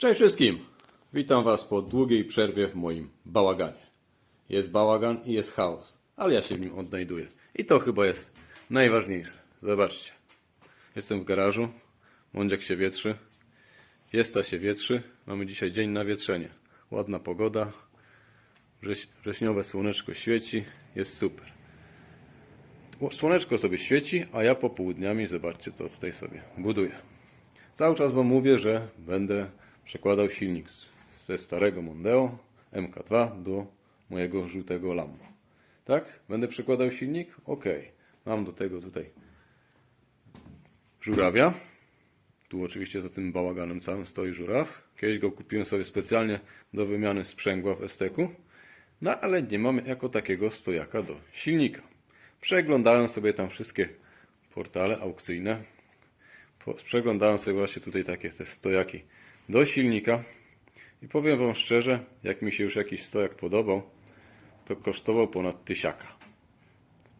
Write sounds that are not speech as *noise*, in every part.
Cześć wszystkim! Witam Was po długiej przerwie w moim bałaganie. Jest bałagan i jest chaos, ale ja się w nim odnajduję. I to chyba jest najważniejsze. Zobaczcie. Jestem w garażu, mądziak się wietrzy, fiesta się wietrzy. Mamy dzisiaj dzień na wietrzenie. Ładna pogoda, wrześ- wrześniowe słoneczko świeci, jest super. Słoneczko sobie świeci, a ja popołudniami, zobaczcie co tutaj sobie buduję. Cały czas wam mówię, że będę przekładał silnik ze starego Mondeo MK2 do mojego żółtego Lambo. Tak? Będę przekładał silnik? Ok. Mam do tego tutaj żurawia. Tu oczywiście za tym bałaganem całym stoi żuraw. Kiedyś go kupiłem sobie specjalnie do wymiany sprzęgła w Esteku. No ale nie mam jako takiego stojaka do silnika. Przeglądałem sobie tam wszystkie portale aukcyjne. Przeglądałem sobie właśnie tutaj takie te stojaki do silnika. I powiem Wam szczerze, jak mi się już jakiś stojak podobał, to kosztował ponad tysiaka.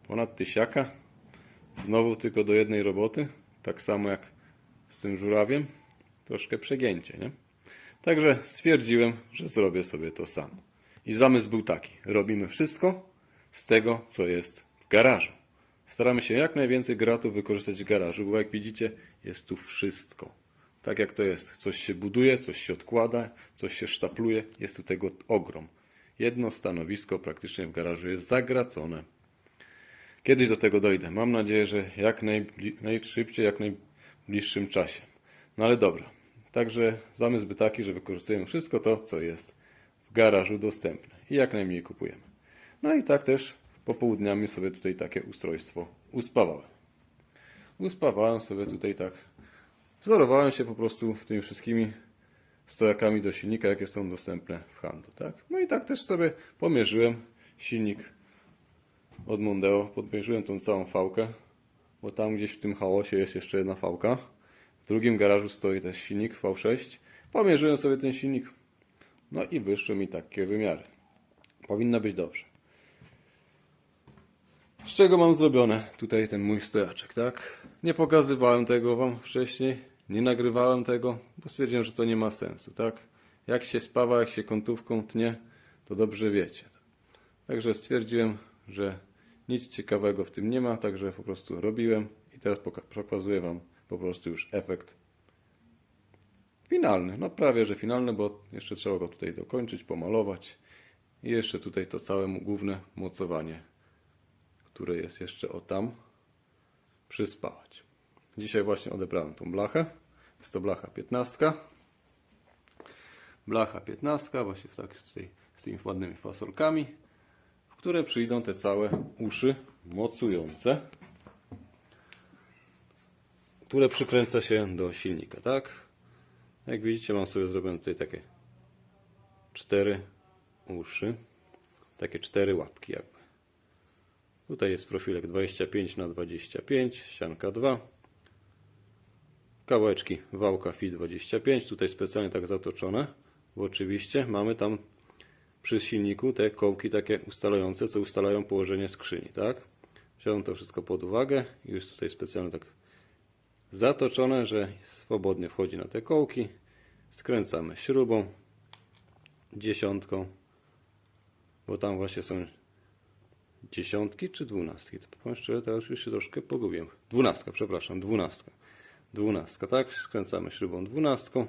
Ponad tysiaka. Znowu tylko do jednej roboty. Tak samo jak z tym żurawiem. Troszkę przegięcie, nie? Także stwierdziłem, że zrobię sobie to sam. I zamysł był taki. Robimy wszystko z tego, co jest w garażu. Staramy się jak najwięcej gratów wykorzystać w garażu, bo jak widzicie, jest tu wszystko. Tak jak to jest. Coś się buduje, coś się odkłada, coś się sztapluje. Jest tu tego ogrom. Jedno stanowisko praktycznie w garażu jest zagracone. Kiedyś do tego dojdę. Mam nadzieję, że jak najszybciej, jak najbliższym czasie. No ale dobra. Także zamysł by taki, że wykorzystujemy wszystko to, co jest w garażu dostępne i jak najmniej kupujemy. No i tak też popołudniami sobie tutaj takie ustrojstwo uspawałem. Uspawałem sobie tutaj tak. Wzorowałem się po prostu tymi wszystkimi stojakami do silnika, jakie są dostępne w handlu. Tak? No i tak też sobie pomierzyłem silnik od Mondeo. Podmierzyłem tą całą fałkę, bo tam gdzieś w tym chaosie jest jeszcze jedna fałka. W drugim garażu stoi też silnik V6. Pomierzyłem sobie ten silnik. No i wyszły mi takie wymiary. Powinno być dobrze. Z czego mam zrobione tutaj ten mój stojaczek, tak? Nie pokazywałem tego wam wcześniej, nie nagrywałem tego, bo stwierdziłem, że to nie ma sensu, tak? Jak się spawa, jak się kątówką tnie, to dobrze wiecie. Także stwierdziłem, że nic ciekawego w tym nie ma, także po prostu robiłem i teraz poka- pokazuję wam po prostu już efekt finalny. No prawie, że finalny, bo jeszcze trzeba go tutaj dokończyć, pomalować i jeszcze tutaj to całe główne mocowanie które jest jeszcze o tam, przyspałać. Dzisiaj właśnie odebrałem tą blachę. Jest to blacha 15. Blacha 15, właśnie w tak, tutaj, z tymi ładnymi fasolkami, w które przyjdą te całe uszy mocujące, które przykręca się do silnika, tak? Jak widzicie, mam sobie zrobione tutaj takie cztery uszy, takie cztery łapki jakby. Tutaj jest profilek 25 na 25, ścianka 2. Kawałeczki wałka FI 25, tutaj specjalnie tak zatoczone, bo oczywiście mamy tam przy silniku te kołki takie ustalające, co ustalają położenie skrzyni, tak? Wziąłem to wszystko pod uwagę i już tutaj specjalnie tak zatoczone, że swobodnie wchodzi na te kołki. Skręcamy śrubą, dziesiątką, bo tam właśnie są dziesiątki czy dwunastki? To powiem szczerze, teraz już się troszkę pogubiłem. Dwunastka, przepraszam, dwunastka. Dwunastka, tak? Skręcamy śrubą dwunastką.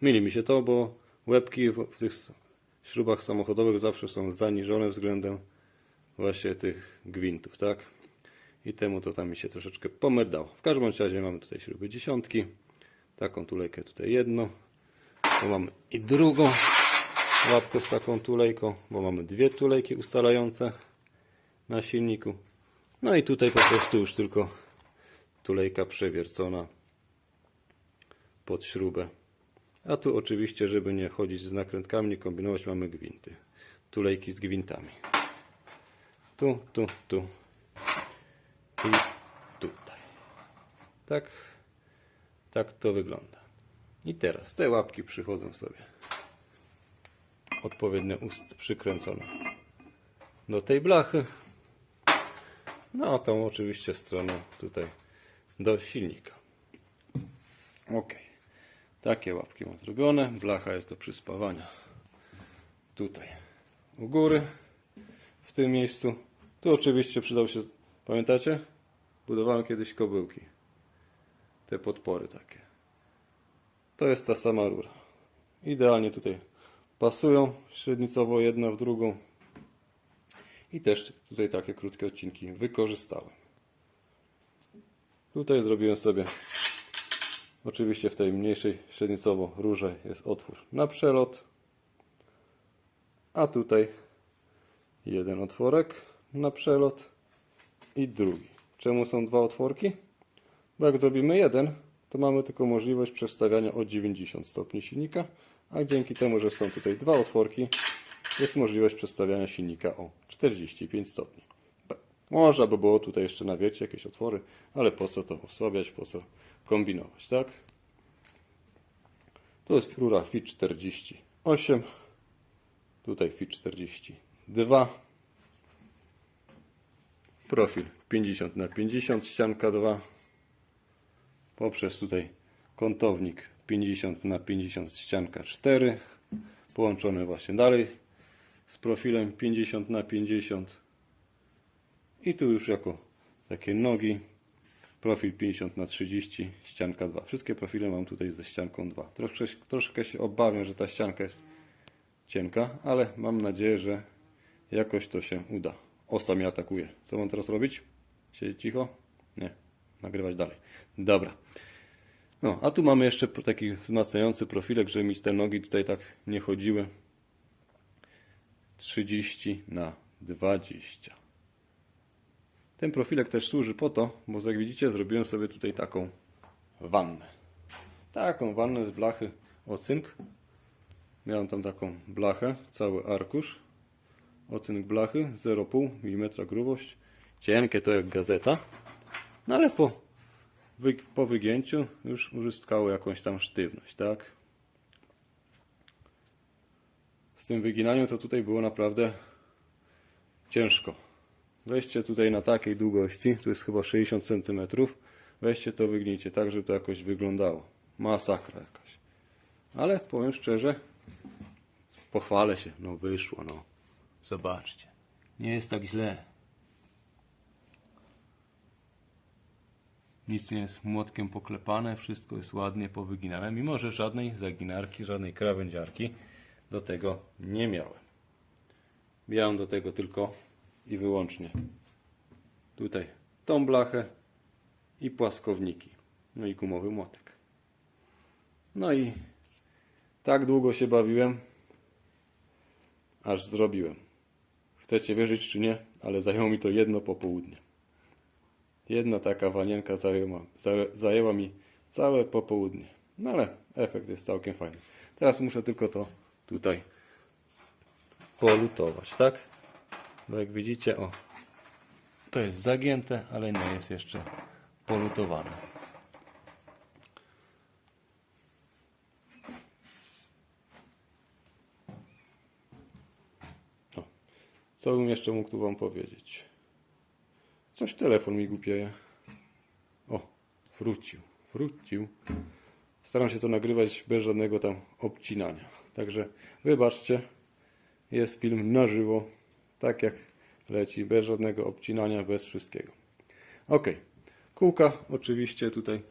Myli mi się to, bo łebki w, tych śrubach samochodowych zawsze są zaniżone względem właśnie tych gwintów, tak? I temu to tam mi się troszeczkę pomerdało. W każdym razie mamy tutaj śruby dziesiątki. Taką tulejkę tutaj jedną. Tu mamy i drugą łapkę z taką tulejką, bo mamy dwie tulejki ustalające na silniku. No i tutaj po prostu już tylko tulejka przewiercona pod śrubę. A tu oczywiście, żeby nie chodzić z nakrętkami, nie kombinować, mamy gwinty. Tulejki z gwintami. Tu, tu, tu i tutaj. Tak, tak to wygląda. I teraz te łapki przychodzą sobie odpowiednio ust przykręcone do tej blachy. No a tą oczywiście stronę tutaj do silnika. Ok. Takie łapki mam zrobione. Blacha jest do przyspawania. Tutaj u góry, w tym miejscu. Tu oczywiście przydał się, pamiętacie? Budowałem kiedyś kobyłki. Te podpory takie. To jest ta sama rura. Idealnie tutaj pasują średnicowo jedna w drugą. I też tutaj takie krótkie odcinki wykorzystałem. Tutaj zrobiłem sobie Oczywiście w tej mniejszej średnicowo rurze jest otwór na przelot. A tutaj jeden otworek na przelot i drugi. Czemu są dwa otworki? Bo jak zrobimy jeden, to mamy tylko możliwość przestawiania o 90 stopni silnika, a dzięki temu, że są tutaj dwa otworki, jest możliwość przestawiania silnika o 45 stopni. Można by było tutaj jeszcze na wiecie jakieś otwory, ale po co to osłabiać, po co kombinować, tak? Tu jest rura FIT 48, tutaj FIT 42, profil 50 na 50, ścianka 2, poprzez tutaj kątownik 50 na 50, ścianka 4, połączone właśnie dalej z profilem 50 na 50 i tu już jako takie nogi profil 50 na 30 ścianka 2 wszystkie profile mam tutaj ze ścianką 2 troszkę, troszkę się obawiam, że ta ścianka jest cienka, ale mam nadzieję, że jakoś to się uda. Osta mnie atakuje. Co mam teraz robić? siedzieć cicho? nie, nagrywać dalej. Dobra. No, a tu mamy jeszcze taki wzmacniający profilek, żeby mieć te nogi tutaj tak nie chodziły. 30 na 20 ten profilek też służy po to, bo jak widzicie zrobiłem sobie tutaj taką wannę. Taką wannę z blachy ocynk. Miałem tam taką blachę, cały arkusz. Ocynk blachy, 0,5 mm grubość. Cienkie to jak gazeta. No ale po, wy, po wygięciu już uzyskało jakąś tam sztywność, tak? Z tym wyginaniem to tutaj było naprawdę ciężko. Weźcie tutaj na takiej długości, tu jest chyba 60 cm, weźcie to, wygnijcie tak, żeby to jakoś wyglądało. Masakra jakaś. Ale powiem szczerze, pochwalę się, no wyszło, no. Zobaczcie. Nie jest tak źle. Nic nie jest młotkiem poklepane, wszystko jest ładnie powyginane, mimo że żadnej zaginarki, żadnej krawędziarki do tego nie miałem. Miałem do tego tylko i wyłącznie tutaj tą blachę i płaskowniki. No i gumowy młotek. No i tak długo się bawiłem, aż zrobiłem. Chcecie wierzyć czy nie, ale zajęło mi to jedno popołudnie. Jedna taka wanienka zajęła, zajęła mi całe popołudnie. No ale efekt jest całkiem fajny. Teraz muszę tylko to tutaj polutować, tak? Bo jak widzicie, o, to jest zagięte, ale nie jest jeszcze polutowane. O, co bym jeszcze mógł tu Wam powiedzieć? Coś telefon mi głupieje. O, wrócił, wrócił. Staram się to nagrywać bez żadnego tam obcinania. Także wybaczcie, jest film na żywo tak jak leci, bez żadnego obcinania, bez wszystkiego. Ok, kółka oczywiście tutaj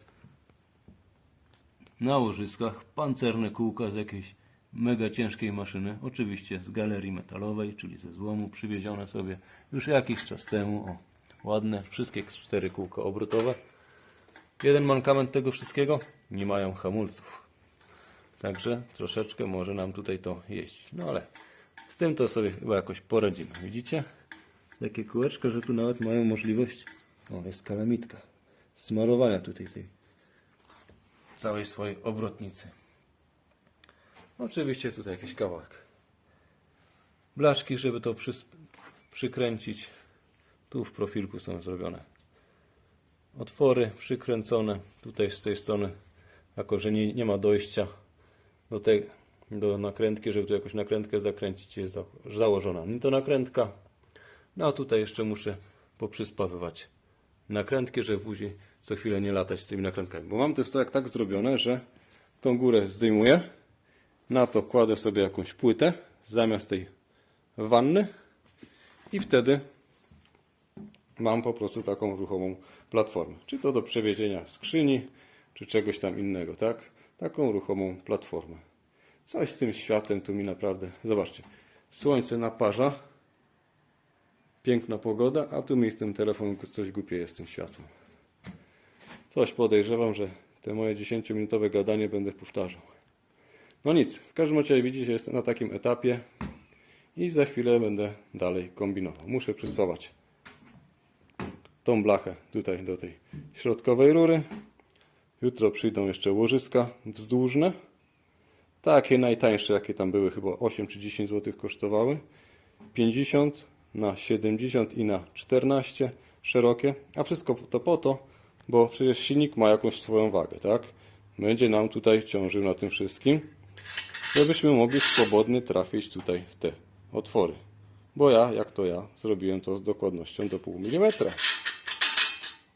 na łożyskach, pancerne kółka z jakiejś mega ciężkiej maszyny, oczywiście z galerii metalowej, czyli ze złomu, przywiezione sobie już jakiś czas temu, o, ładne, wszystkie cztery kółka obrotowe. Jeden mankament tego wszystkiego, nie mają hamulców. Także troszeczkę może nam tutaj to jeździć. No ale z tym to sobie chyba jakoś poradzimy. Widzicie? Takie kółeczko, że tu nawet mają możliwość, o jest kalamitka, smarowania tutaj tej całej swojej obrotnicy. Oczywiście tutaj jakiś kawałek blaszki, żeby to przy, przykręcić. Tu w profilku są zrobione otwory przykręcone. Tutaj z tej strony, jako że nie, nie ma dojścia do tej do nakrętki, żeby tu jakąś nakrętkę zakręcić jest za, założona to nakrętka no a tutaj jeszcze muszę poprzyspawywać nakrętki, żeby później co chwilę nie latać z tymi nakrętkami bo mam to stojak tak zrobione, że tą górę zdejmuję. Na to kładę sobie jakąś płytę zamiast tej wanny i wtedy mam po prostu taką ruchomą platformę. Czy to do przewiezienia skrzyni, czy czegoś tam innego, tak? Taką ruchomą platformę. Coś z tym światem tu mi naprawdę. Zobaczcie, słońce naparza, piękna pogoda, a tu mi z tym telefonem coś głupie jest z tym światłem. Coś podejrzewam, że te moje 10-minutowe gadanie będę powtarzał. No nic, w każdym razie widzicie, jestem na takim etapie i za chwilę będę dalej kombinował. Muszę przyspawać tą blachę tutaj do tej środkowej rury. Jutro przyjdą jeszcze łożyska wzdłużne. Takie najtańsze, jakie tam były, chyba 8 czy 10 zł kosztowały. 50 na 70 i na 14 szerokie. A wszystko to po to, bo przecież silnik ma jakąś swoją wagę, tak? Będzie nam tutaj ciążył na tym wszystkim, żebyśmy mogli swobodnie trafić tutaj w te otwory. Bo ja, jak to ja, zrobiłem to z dokładnością do pół milimetra.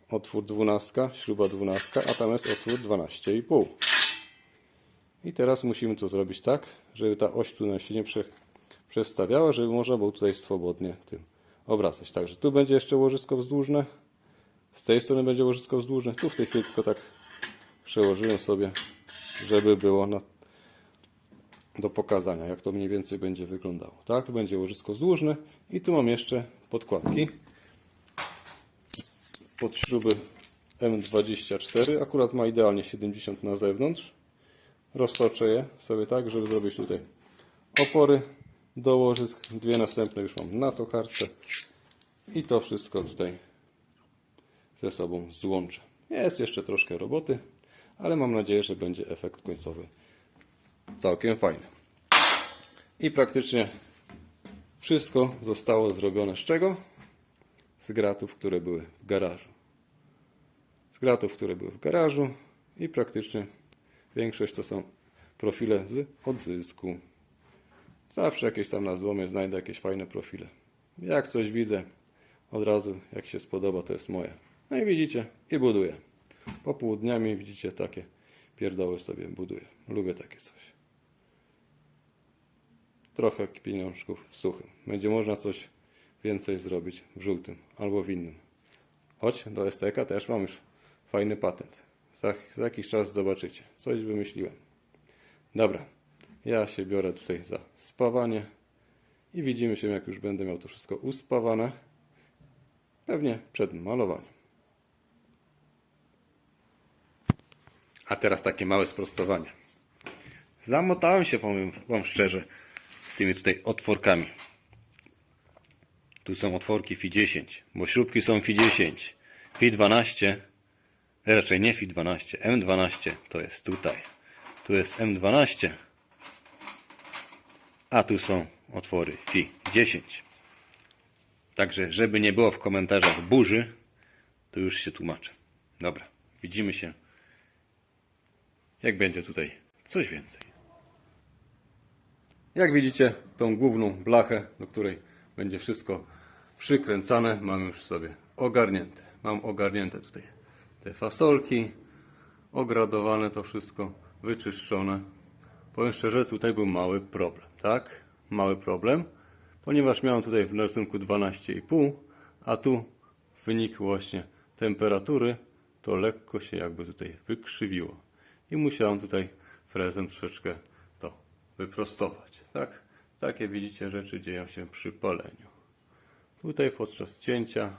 Otwór 12, śruba 12, a tam jest otwór 12,5. I teraz musimy to zrobić tak, żeby ta oś tu nam się nie prze, przestawiała, żeby można było tutaj swobodnie tym obracać. Także tu będzie jeszcze łożysko wzdłużne, z tej strony będzie łożysko wzdłużne. Tu w tej chwili tylko tak przełożyłem sobie, żeby było na, do pokazania, jak to mniej więcej będzie wyglądało. Tak, tu będzie łożysko wzdłużne i tu mam jeszcze podkładki pod śruby M24. Akurat ma idealnie 70 na zewnątrz. Roztoczę je sobie tak, żeby zrobić tutaj opory do łożysk. Dwie następne już mam na tokarce. I to wszystko tutaj ze sobą złączę. Jest jeszcze troszkę roboty, ale mam nadzieję, że będzie efekt końcowy całkiem fajny. I praktycznie wszystko zostało zrobione z czego? Z gratów, które były w garażu. Z gratów, które były w garażu i praktycznie większość to są profile z odzysku. Zawsze jakieś tam na złomie znajdę jakieś fajne profile. Jak coś widzę, od razu jak się spodoba, to jest moje. No i widzicie, i buduję. Popołudniami widzicie takie pierdoły sobie buduję. Lubię takie coś. Trochę pieniążków w suchym. Będzie można coś więcej zrobić w żółtym albo w innym. Choć do STK też mam już fajny patent. Za, za jakiś czas zobaczycie. Coś wymyśliłem. Dobra. Ja się biorę tutaj za spawanie i widzimy się jak już będę miał to wszystko uspawane. Pewnie przed malowaniem. A teraz takie małe sprostowanie. Zamotałem się, powiem Wam szczerze, z tymi tutaj otworkami. Tu są otworki FI 10, bo śrubki są FI 10. FI 12, raczej nie FI 12, M12 to jest tutaj. Tu jest M12, a tu są otwory FI 10. Także, żeby nie było w komentarzach burzy, to już się tłumaczę. Dobra, widzimy się, jak będzie tutaj coś więcej. Jak widzicie, tą główną blachę, do której będzie wszystko przykręcane, mam już sobie ogarnięte. Mam ogarnięte tutaj te fasolki, ogradowane to wszystko, wyczyszczone. Powiem szczerze, tutaj był mały problem, tak? Mały problem, ponieważ miałem tutaj w rysunku 12,5, a tu w wyniku właśnie temperatury to lekko się jakby tutaj wykrzywiło. I musiałem tutaj frezem troszeczkę to wyprostować, tak? Takie widzicie rzeczy dzieją się przy paleniu. Tutaj podczas cięcia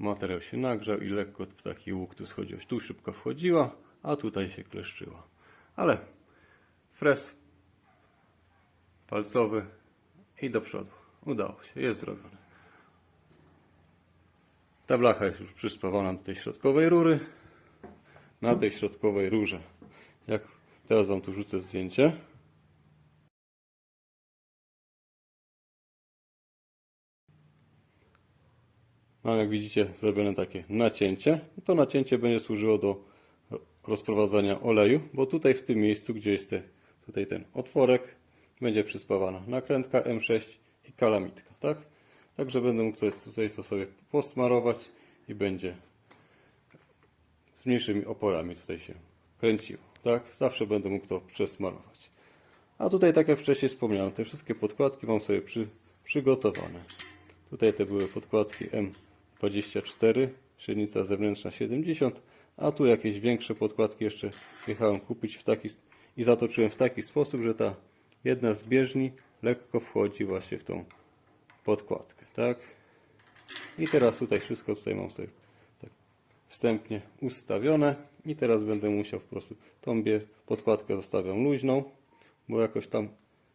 materiał się nagrzał i lekko w taki łuk tu schodził. Tu szybko wchodziła, a tutaj się kleszczyła. Ale frez palcowy i do przodu. Udało się, jest zrobione. Ta blacha jest już przyspawana do tej środkowej rury. Na tej środkowej rurze. Jak teraz Wam tu rzucę zdjęcie. Mam, jak widzicie, zrobione takie nacięcie. To nacięcie będzie służyło do rozprowadzania oleju, bo tutaj w tym miejscu, gdzie jest te, tutaj ten otworek, będzie przyspawana nakrętka M6 i kalamitka, tak? Także będę mógł coś tutaj to sobie posmarować i będzie z mniejszymi oporami tutaj się kręciło. Tak, zawsze będę mógł to przesmarować. A tutaj, tak jak wcześniej wspomniałem, te wszystkie podkładki mam sobie przy, przygotowane. Tutaj te były podkładki M24, średnica zewnętrzna 70, a tu jakieś większe podkładki jeszcze jechałem kupić w taki i zatoczyłem w taki sposób, że ta jedna z bieżni lekko wchodzi właśnie w tą podkładkę, tak? I teraz tutaj wszystko tutaj mam sobie tak wstępnie ustawione i teraz będę musiał po prostu tą podkładkę zostawiam luźną, bo jakoś tam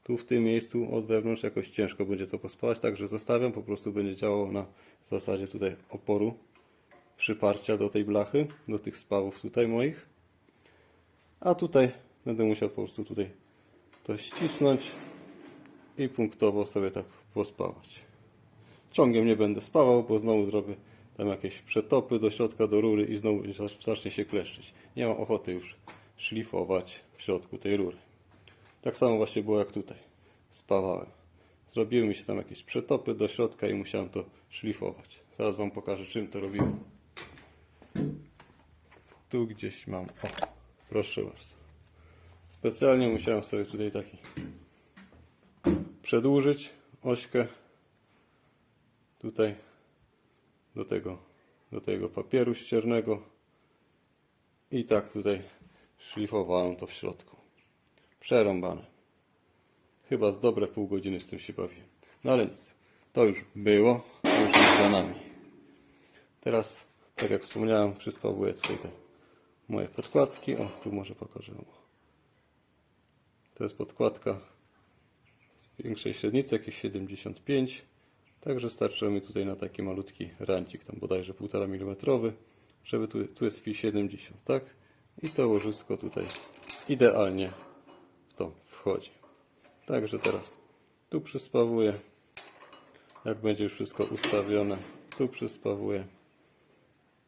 tu w tym miejscu od wewnątrz jakoś ciężko będzie to pospawać, także zostawiam, po prostu będzie działało na zasadzie tutaj oporu przyparcia do tej blachy, do tych spawów tutaj moich. A tutaj będę musiał po prostu tutaj to ścisnąć i punktowo sobie tak pospawać. Ciągiem nie będę spawał, bo znowu zrobię tam jakieś przetopy do środka, do rury i znowu zac- zacznie się kleszczyć. Nie mam ochoty już szlifować w środku tej rury. Tak samo właśnie było jak tutaj. Spawałem. Zrobiły mi się tam jakieś przetopy do środka i musiałem to szlifować. Zaraz Wam pokażę czym to robiłem. Tu gdzieś mam. O, proszę bardzo. Specjalnie musiałem sobie tutaj taki przedłużyć ośkę tutaj do tego, do tego papieru ściernego i tak tutaj szlifowałem to w środku. Przerąbane. Chyba z dobre pół godziny z tym się bawiłem. No ale nic. To już było, to już jest za nami. Teraz, tak jak wspomniałem, przyspawuję tutaj te moje podkładki. O, tu może pokażę. To jest podkładka większej średnicy, jakieś 75. Także starczyło mi tutaj na taki malutki rancik, tam bodajże 1,5 mm, żeby tu, tu jest fil 70, tak? I to łożysko tutaj idealnie to wchodzi. Także teraz tu przyspawuję. Jak będzie już wszystko ustawione, tu przyspawuję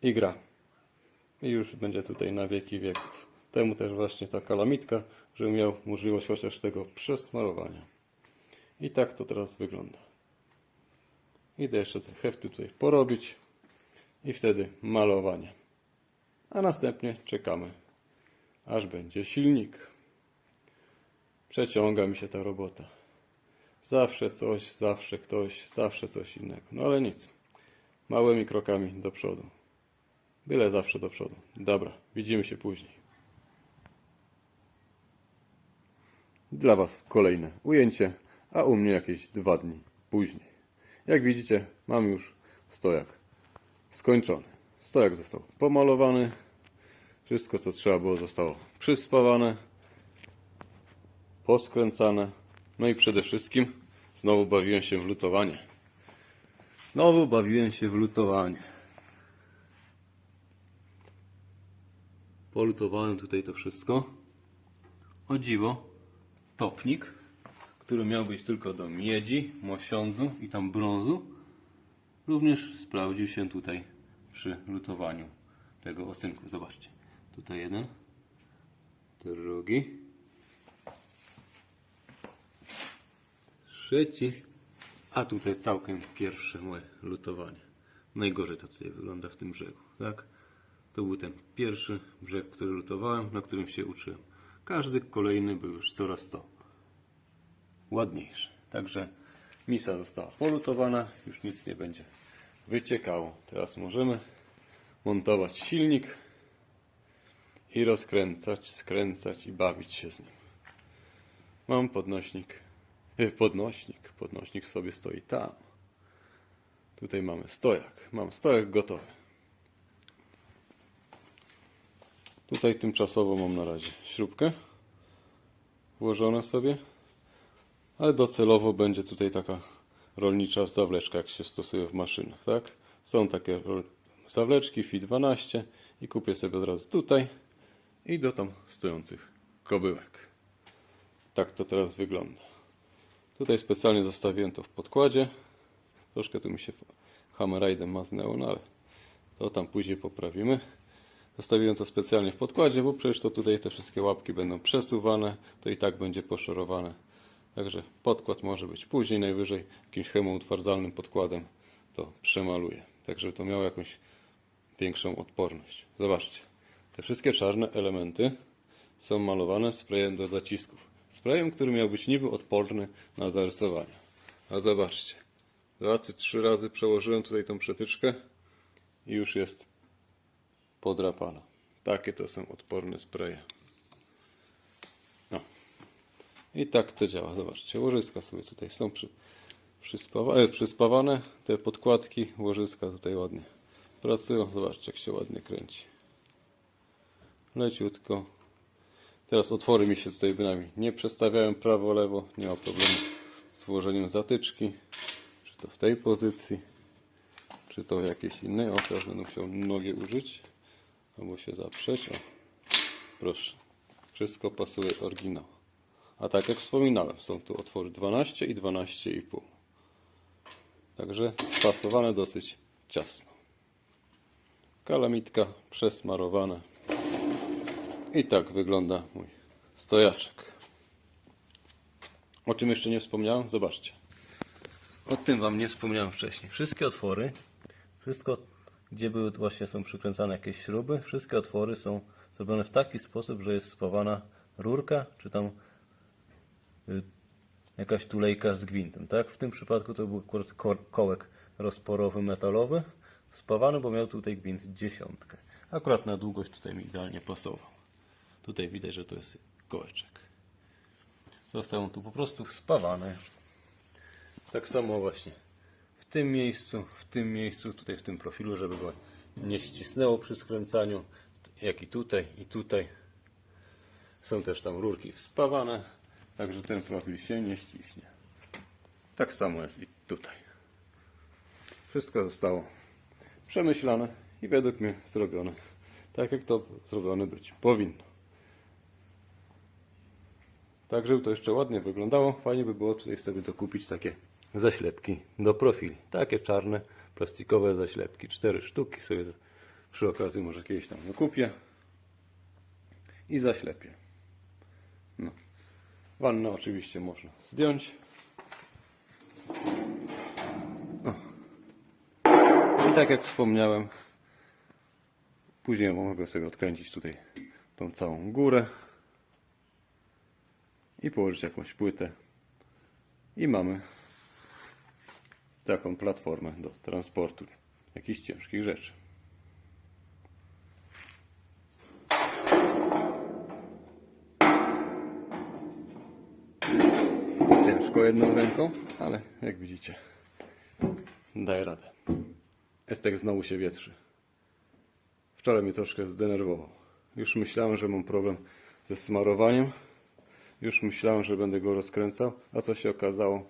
i gra. I już będzie tutaj na wieki wieków. Temu też właśnie ta kalamitka, żeby miał możliwość chociaż tego przesmarowania. I tak to teraz wygląda. Idę jeszcze te hefty tutaj porobić i wtedy malowanie. A następnie czekamy, aż będzie silnik. Przeciąga mi się ta robota. Zawsze coś, zawsze ktoś, zawsze coś innego. No ale nic. Małymi krokami do przodu. Byle zawsze do przodu. Dobra, widzimy się później. Dla Was kolejne ujęcie, a u mnie jakieś dwa dni później. Jak widzicie, mam już stojak skończony. Stojak został pomalowany. Wszystko, co trzeba było, zostało przyspawane, poskręcane. No i przede wszystkim znowu bawiłem się w lutowanie. Znowu bawiłem się w lutowanie. Polutowałem tutaj to wszystko. O dziwo, topnik, który miał być tylko do miedzi, mosiądzu i tam brązu, również sprawdził się tutaj przy lutowaniu tego ocynku. Zobaczcie, tutaj jeden, drugi, trzeci, a tutaj całkiem pierwsze moje lutowanie. Najgorzej to tutaj wygląda w tym brzegu, tak? To był ten pierwszy brzeg, który lutowałem, na którym się uczyłem. Każdy kolejny był już coraz to ładniejszy. Także misa została polutowana, już nic nie będzie wyciekało. Teraz możemy montować silnik i rozkręcać, skręcać i bawić się z nim. Mam podnośnik, *laughs* podnośnik, podnośnik sobie stoi tam. Tutaj mamy stojak, mam stojak gotowy. Tutaj tymczasowo mam na razie śrubkę włożone sobie. Ale docelowo będzie tutaj taka rolnicza zawleczka, jak się stosuje w maszynach, tak? Są takie zawleczki FI 12 i kupię sobie od razu tutaj i do tam stojących kobyłek. Tak to teraz wygląda. Tutaj specjalnie zostawiłem to w podkładzie. Troszkę tu mi się hammerite'em maznęło, no ale to tam później poprawimy. Zostawiłem to specjalnie w podkładzie, bo przecież to tutaj te wszystkie łapki będą przesuwane, to i tak będzie poszorowane. Także podkład może być później, najwyżej jakimś chemoutwardzalnym podkładem to przemaluję. Tak, żeby to miało jakąś większą odporność. Zobaczcie, te wszystkie czarne elementy są malowane sprayem do zacisków. Sprayem, który miał być niby odporny na zarysowania. A zobaczcie. Dwa czy trzy razy przełożyłem tutaj tą przetyczkę i już jest podrapana. Takie to są odporne spraye. No. I tak to działa. Zobaczcie, łożyska sobie tutaj są przy, przyspawa, e, przyspawane. Te podkładki, łożyska tutaj ładnie pracują. Zobaczcie, jak się ładnie kręci. Leciutko. Teraz otwory mi się tutaj bynajmniej nie przestawiają prawo, lewo. Nie ma problemu z włożeniem zatyczki. Czy to w tej pozycji, czy to w jakiejś innej. O, teraz będę musiał nogę użyć. Albo się zaprzeć. O, proszę. Wszystko pasuje oryginał. A tak jak wspominałem, są tu otwory 12 i 12,5. Także spasowane dosyć ciasno. Kalamitka przesmarowane. I tak wygląda mój stojaczek. O czym jeszcze nie wspomniałem? Zobaczcie. O tym Wam nie wspomniałem wcześniej. Wszystkie otwory, wszystko, gdzie były właśnie są przykręcane jakieś śruby, wszystkie otwory są zrobione w taki sposób, że jest spawana rurka, czy tam y, jakaś tulejka z gwintem. Tak? W tym przypadku to był akurat ko- kołek rozporowy metalowy, spawany, bo miał tutaj gwint dziesiątkę. Akurat na długość tutaj mi idealnie pasował. Tutaj widać, że to jest kołeczek. Został on tu po prostu spawany. Tak samo właśnie w tym miejscu, w tym miejscu, tutaj w tym profilu, żeby go nie ścisnęło przy skręcaniu, jak i tutaj, i tutaj. Są też tam rurki wspawane, także ten profil się nie ściśnie. Tak samo jest i tutaj. Wszystko zostało przemyślane i według mnie zrobione tak, jak to zrobione być powinno. Tak, żeby to jeszcze ładnie wyglądało, fajnie by było tutaj sobie dokupić takie zaślepki do profili. Takie czarne, plastikowe zaślepki. Cztery sztuki sobie przy okazji może kiedyś tam kupię i zaślepię. No. Wannę oczywiście można zdjąć. O. I tak jak wspomniałem, później mogę sobie odkręcić tutaj tą całą górę i położyć jakąś płytę i mamy taką platformę do transportu jakichś ciężkich rzeczy. Ciężko jedną ręką, ale jak widzicie, daję radę. Estek znowu się wietrzy. Wczoraj mnie troszkę zdenerwował. Już myślałem, że mam problem ze smarowaniem. Już myślałem, że będę go rozkręcał, a co się okazało?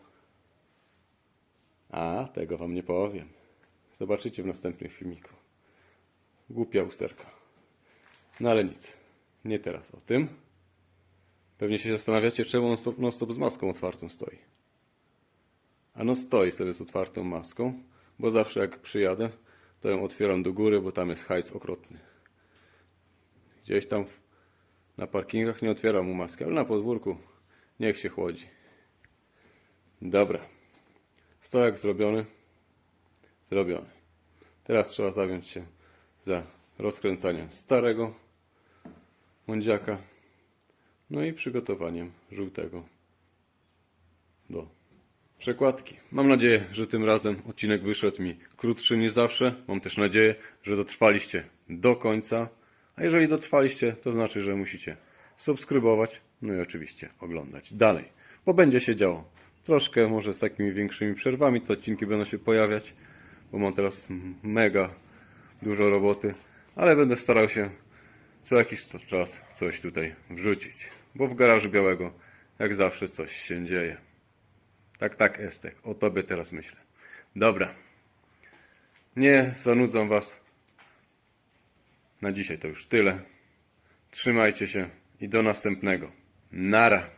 A, tego wam nie powiem. Zobaczycie w następnym filmiku. Głupia usterka. No ale nic. Nie teraz o tym. Pewnie się zastanawiacie, czemu on stop, non stop z maską otwartą stoi. A no stoi sobie z otwartą maską, bo zawsze jak przyjadę, to ją otwieram do góry, bo tam jest hajs okropny. Gdzieś tam na parkingach nie otwieram mu maski, ale na podwórku niech się chłodzi. Dobra. Stojak zrobiony. Zrobiony. Teraz trzeba zawiąć się za rozkręcaniem starego mądziaka. No i przygotowaniem żółtego do przekładki. Mam nadzieję, że tym razem odcinek wyszedł mi krótszy niż zawsze. Mam też nadzieję, że dotrwaliście do końca. A jeżeli dotrwaliście, to znaczy, że musicie subskrybować, no i oczywiście oglądać dalej, bo będzie się działo. Troszkę może z takimi większymi przerwami te odcinki będą się pojawiać, bo mam teraz mega dużo roboty, ale będę starał się co jakiś czas coś tutaj wrzucić, bo w garażu białego jak zawsze coś się dzieje. Tak, tak, Estek, o tobie teraz myślę. Dobra. Nie zanudzam was. Na dzisiaj to już tyle. Trzymajcie się i do następnego. Nara.